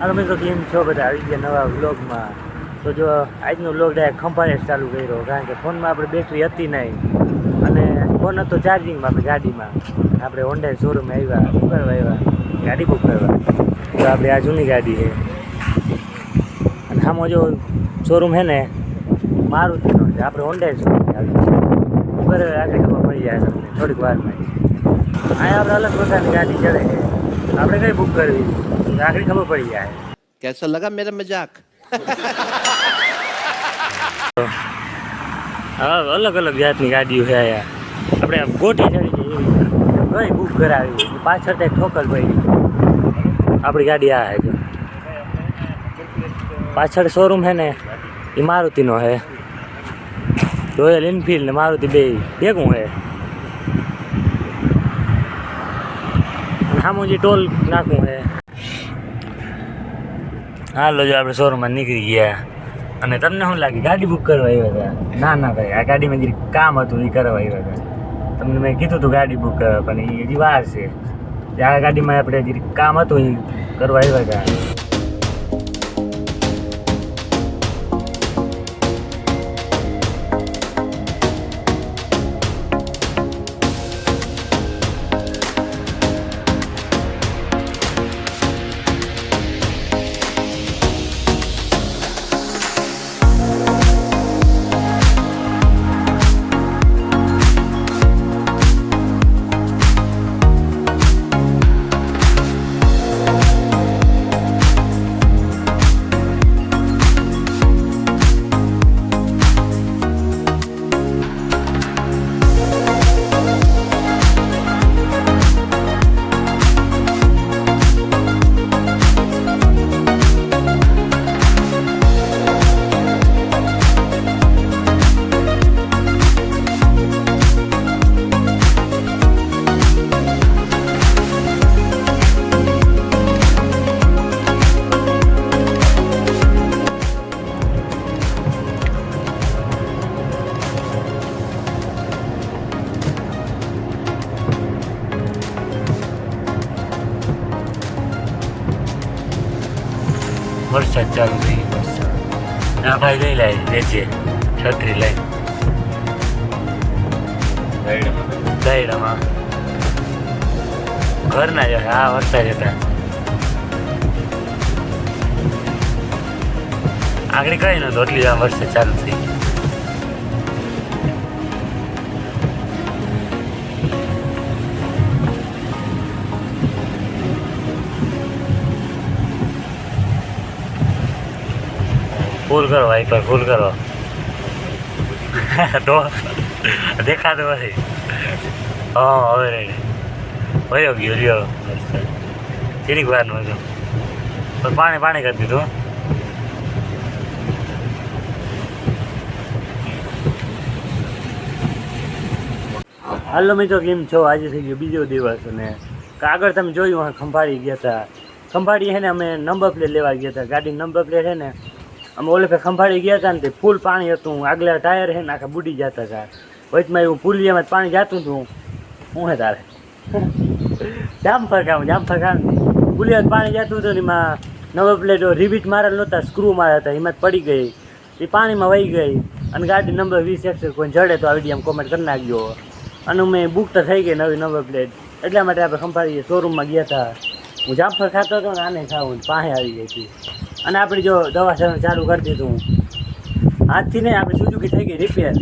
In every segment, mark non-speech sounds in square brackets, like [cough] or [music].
હાલો મિત્રો કેમ છો બધા? આવી ગયા નવા વ્લોગમાં. તો જો આજનો વ્લોગ ડાયરેક્ટ ખંભાળે ચાલુ કર્યો, કારણ કે ફોનમાં આપણે બેટરી હતી નહીં. અને ફોન હતો ચાર્જિંગમાં આપણે ગાડીમાં. આપણે હોન્ડા શોરૂમ આવ્યા બુક કરવા આવ્યા, ગાડી બુક કરવા. તો આપણે આ જૂની ગાડી છે. અને આમાં જો શોરૂમ છે ને, મારુતિનો છે. આપણે હોન્ડા શોરૂમ આવી બરાબર આજે ખબર પડી જાય તમને, થોડીક વારમાં. અહીંયા આપણે અલગ પ્રકારની ગાડી ચડે છે. આપણે કઈ બુક કરવી? રાખડી ખબર પડી જાય. કેસો લગા મેરા મજાક? હા અલગ અલગ જાતની ગાડીઓ છે યાર આપણે ગોઠી ચડી જઈએ કઈ બુક કરાવી? પાછળ ત્યાં ઠોકર પડી. આપણી ગાડી આ છે પાછળ શોરૂમ છે ને એ મારુતિનો છે. રોયલ એનફિલ્ડ ને મારુતિ બે. ભેગું છે. અને સામું જે ટોલ નાખવું છે હાલો જો આપણે શોરૂમમાં નીકળી ગયા. અને તમને શું લાગે ગાડી બુક કરવા આવ્યા હતા? ના ના ભાઈ, આ ગાડીમાં જે કામ હતું એ કરવા આવ્યા હતા. તમને મેં કીધું હતું ગાડી બુક કરવા, પણ એ હજી વાર છે. આ ગાડીમાં આપણે જે કામ હતું એ કરવા આવ્યા હતા. વરસાદ ચાલુ થઈ ગયો ના ભાઈ, લઈ લાય લેજે છત્રી લઈ ઘર ઘરના જ હા વરસાદ હતા. આગળ કઈ નતું એટલી વરસાદ ચાલુ થઈ ગયો. ફૂલ કરો વાઈપર ફૂલ કરો. [laughs] તો દેખાતો નથી. હા, હવે રેડી વયો ગયો રહ્યો કેટલીક વારનું હતું. પણ પાણી પાણી કરી દીધું હાલો મિત્રો, કેમ છો? આજે થઈ ગયો બીજો દિવસ અને આગળ તમે જોયું ખંભાળી ગયા હતા. ખંભાળી છે ને અમે નંબર પ્લેટ લેવા ગયા હતા. ગાડી નંબર પ્લેટ છે ને અમે ઓલે ફે ગયા હતા ને તે ફૂલ પાણી હતું. આગલા ટાયર છે ને આખા બુડી જતા હતા વચમાં એવું પુલિયામાં પાણી જતું હતું શું હે તારે? જામફળ ખામ જામફળ ખામ પુલિયામાં પાણી જતું હતું ને એમાં નવા પ્લેટો રિબીટ મારેલ નહોતા સ્ક્રૂ માર્યા હતા. એમાં પડી ગઈ. એ પાણીમાં વહી ગઈ. અને ગાડી નંબર વીસ એકસો કોઈ જડે તો આ વીડિયો કોમેન્ટ કરી નાખજો. અને મેં બુક તો થઈ ગઈ નવી નંબર પ્લેટ એટલા માટે આપણે ખંભાળી શોરૂમમાં ગયા હતા હું જામફળ ખાતો હતો ને આને ખાવું પાસે આવી ગઈ હતી. અને આપણે જો દવા ચાલુ કરી દીધું. હાથથી નહીં આપણે સુઝુકી થઈ ગઈ રિપેર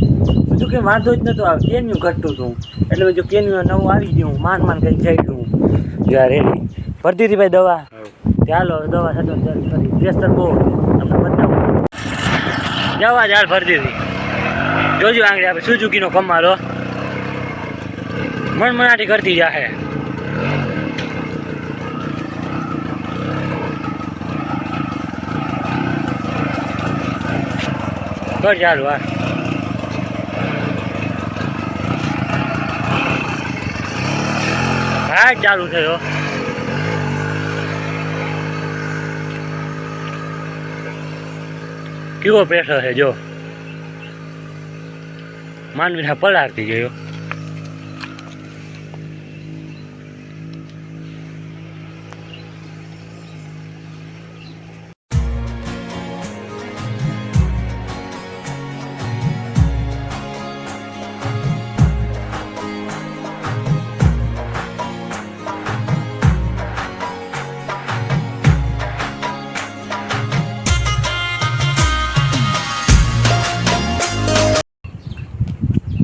સુઝુકી વાંધો જ નહોતો આવે કેન્યુ ઘટતું હતું. એટલે જો કેન્યુ નવું આવી ગયું માન માન કંઈક જઈ ગયું. જો આ રેડી ભરતી હતી ભાઈ દવા. ચાલો દવા સાથે કરી. પ્રેશર બહુ તમને બતાવું. જવા જ ભરતી હતી. જોજો આંગળી આપણે સુઝુકીનો કમાલો મનમનાટી કરતી જાહે. કર ચાલુ હા. હા ચાલુ થયો. કેવો પ્રેશર છે જો. માનવીના પલાળતી ગયો.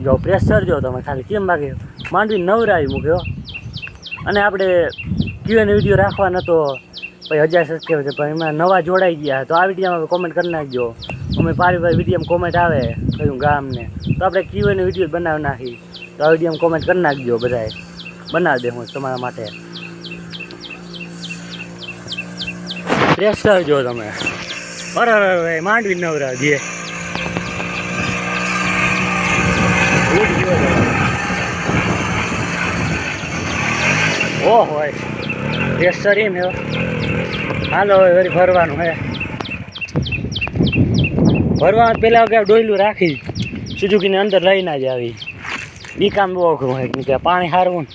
જો પ્રેશર જો તમે ખાલી. કેમ લાગે માંડવી નવરાવી મૂક્યો. અને આપણે ક્યુએન વીડિયો રાખવાનો નતો પછી હજાર સબસ્ક્રાઈબર છે, પણ એમાં નવા જોડાઈ ગયા તો આ વિડીયોમાં કોમેન્ટ કરી નાખજો. અમે પારી ભાઈ વિડીયોમાં કોમેન્ટ આવે કયું ગામને તો આપણે ક્યુએન વીડિયો બનાવી નાખી. તો આ વિડીયોમાં કોમેન્ટ કરી નાખજો બધાએ. બનાવી દે હું તમારા માટે. પ્રેશર જો તમે. અરે માંડવી નવરા દે ઉડી ગયો તમે. ઓહો હોય. પ્રેશર એમ હે. હાલો હવે વળી ભરવાનું હે. ભરવાનું પહેલાં કે ડોયલું રાખી. સુઝુકીને અંદર લઈને જ આવી. એ કામ બહુ અઘરું હોય. કે પાણી હારવું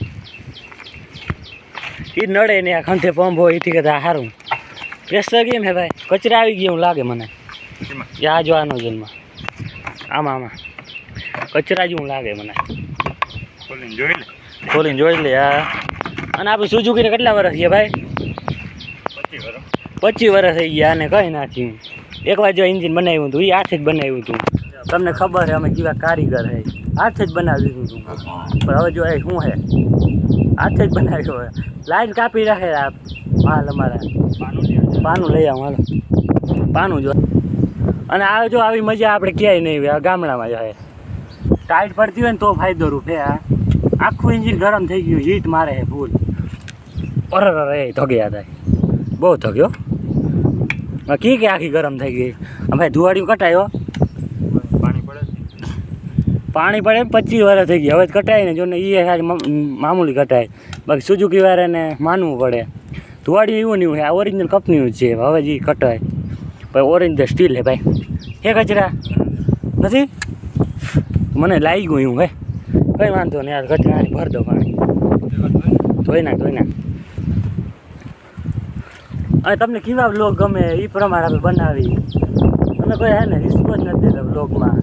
એ નડે ને આ ખંથે પંપ હોય એથી કદાચ સારું પ્રેશર કેમ હે ભાઈ? કચરા આવી ગયા એવું લાગે મને. એ આ જો આનો જન્મ આમાં આમાં. કચરા જેવું લાગે મને. ખોલીને જોઈ લે. ખોલીને જોઈ લે આ અને આપણે સુઝુકીને કેટલા વર્ષ છે ભાઈ? પચીસ વર્ષ. થઈ ગયા અને કંઈ ના થયું એક વાર જો એન્જિન બનાવ્યું હતું એ હાથે જ બનાવ્યું હતું. તમને ખબર છે અમે જેવા કારીગર છે. હાથે જ બનાવી દીધું હતું. પણ હવે જો એ શું છે? હાથે જ બનાવ્યો હોય લાઈન કાપી રાખે આ માલ અમારા. પાનું લઈ આવું હાલો. પાનું જો. અને આ જો આવી મજા આપણે ક્યાંય નહીં આ ગામડામાં જાય ટાઈટ પડતી હોય ને તો ફાયદો રૂપ હે. આ આખું એન્જિન ગરમ થઈ ગયું હીટ મારે છે ફૂલ અરે અરે થગ્યા થાય બહુ થગ્યો કી કે આખી ગરમ થઈ ગઈ? અમે ભાઈ ધુવાડિયું કટાયો પાણી પડે પાણી પડે પચીસ વર્ષ થઈ ગઈ હવે કટાય ને, જો ને એ મામૂલી કટાય. બાકી સુઝુકી ને માનવું પડે. ધુવાડિયું એવું નહીં હોય આ ઓરિજિનલ કંપનીનું છે, હવે જે કટાય. ભાઈ ઓરિજિનલ સ્ટીલ હે ભાઈ. હે કચરા? નથી? મને લાગી ગયું હે. કંઈ વાંધો નહીં યાર કચરા ભર દો પાણી. ધોઈ નાખ ધોઈ નાખ. અને તમને કેવા બ્લોગ ગમે એ પ્રમાણે આપણે બનાવી તમે કોઈ હે ને રિસ્પોન્સ નથી દેતા બ્લોગમાં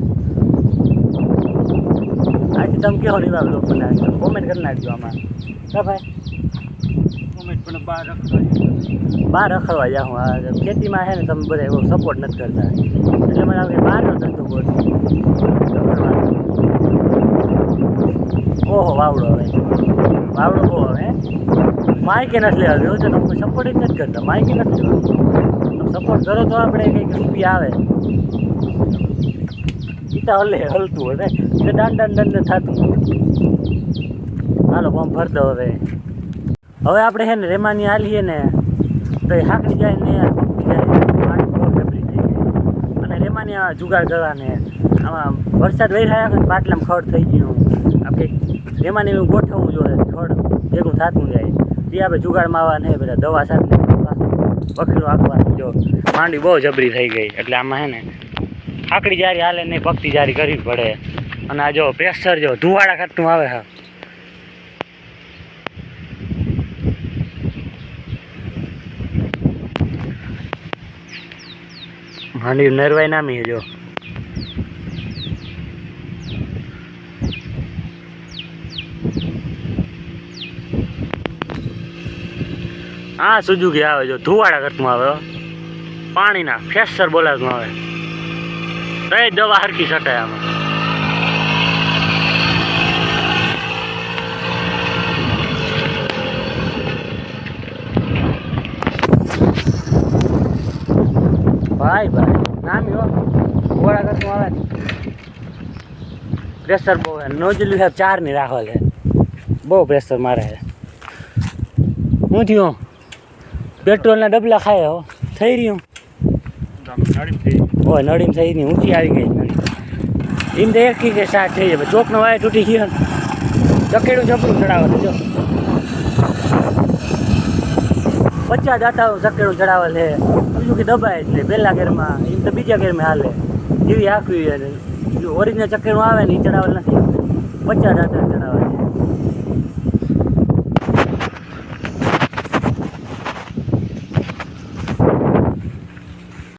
આજે તમે કેવો એવા બ્લોગ બનાવી? કોમેન્ટ કરી નાખજો આમાં. હા ભાઈ? કોમેન્ટ પણ બહાર રખડવા બહાર રખડવા જાઉં આ ખેતીમાં છે ને તમે બધા એવો સપોર્ટ નથી કરતા. એટલે મને આપણે બહારનો ધંધો બહુ ઓહો, વાવડો હવે. વાવડો બહુ હવે માઇકે નથી લેવા દેવો તો કોઈ સપોર્ટ જ નથી કરતા માઇકે નથી લેવા સપોર્ટ કરો તો આપણે કંઈક રૂપી આવે. ઈતા હલે, હલતું હોય ને દાંડ દાંડ દાંડ થતું હાલો પંપ ભર દો હવે. હવે આપણે છે ને, રેમાની હાલીએ ને, તો એ હાકડી જાય ને જુગાડ કરવાને આમાં વરસાદ વહી રહ્યા ને, પાટલામાં ખડ થઈ ગયું. આપણે રેમાને એવું ગોઠવવું જોઈએ, ખડ ભેગું થતું જાય. તે આપણે જુગાડમાં આવવા નહીં બધા દવા સાથે પકડ્યું આપવાનું જો માંડી બહુ જબરી થઈ ગઈ. એટલે આમાં હે ને, આકડી જારી હાલે નહીં ભક્તિ જારી કરવી પડે. અને આ જો પ્રેશર જો ધુવાડા ખાતું આવે હા. માંડી નરવાઈ નામી જો. હા સુઝુકી આવે જો, ધુવાડા કરતું આવે પાણીના ફેસર બોલાવવામાં આવે. કઈ દવા હરકી છટાય આમાં? ભાઈ ભાઈ, નામી, હો. ધુવાડા કરતું આવે. પ્રેશર બહુ હે નોજલી સાહેબ ચારની રાખવા છે. બહુ પ્રેશર મારે છે. હું થયું? પેટ્રોલના ડબલા ખાય હો. થઈ રહ્યું? થઈ ઓય થઈ ની ઊંચી આવી ગઈ નળી. એમ તો એક કે સાત થઈ જાય. ચોકનો વાય તૂટી ગયો ચકેડું ચપડું ચડાવે જો. પચાસ દાતા ચકેડું ચડાવે છે. બીજું કે દબાય જ નહીં. પહેલા ગેરમાં એમ તો બીજા ગેરમાં હાલે. એવી આખવી ઓરિજિનલ ચકેડું આવે ને એ ચડાવેલ નથી. પચાસ દાતા ચડાવે.